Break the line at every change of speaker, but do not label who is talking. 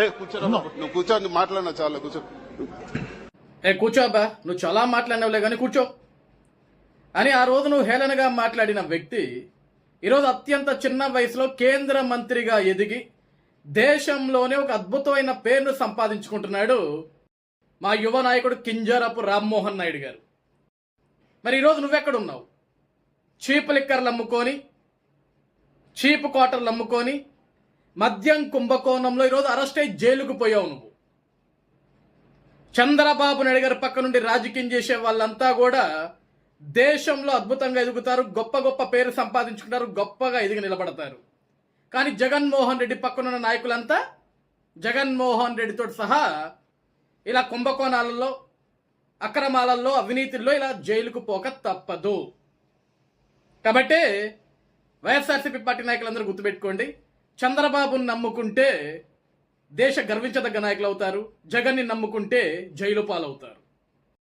నువ్వు కూర్చో మాట్లాడినా చాలా కూర్చో.
ఏ కూర్చోబ్బా నువ్వు చాలా మాట్లాడినావులే కానీ కూర్చో. అని ఆ రోజు నువ్వు హేళనగా మాట్లాడిన వ్యక్తి ఈరోజు అత్యంత చిన్న వయసులో కేంద్ర మంత్రిగా ఎదిగి దేశంలోనే ఒక అద్భుతమైన పేరును సంపాదించుకుంటున్నాడు మా యువ నాయకుడు కింజారపు రామ్మోహన్ నాయుడు గారు. మరి ఈరోజు నువ్వెక్కడున్నావు? చీప్ లిక్కర్లు అమ్ముకొని చీప్ క్వార్టర్లు అమ్ముకొని మద్యం కుంభకోణంలో ఈరోజు అరెస్ట్ అయి జైలుకు పోయావు నువ్వు. చంద్రబాబు నాయుడు గారి పక్క నుండి రాజకీయం చేసే వాళ్ళంతా కూడా దేశంలో అద్భుతంగా ఎదుగుతారు గొప్ప గొప్ప పేరు సంపాదించుకుంటారు గొప్పగా ఎదిగి నిలబడతారు. కానీ జగన్మోహన్ రెడ్డి పక్కనున్న నాయకులంతా జగన్మోహన్ రెడ్డితో సహా ఇలా కుంభకోణాలలో అక్రమాలలో అవినీతిలో ఇలా జైలుకు పోక తప్పదు. కాబట్టి వైఎస్ఆర్సీపీ పార్టీ నాయకులందరూ గుర్తుపెట్టుకోండి చంద్రబాబును నమ్ముకుంటే దేశ గర్వించదగ్గ నాయకులు అవుతారు జగన్ని నమ్ముకుంటే జైలు పాలవుతారు.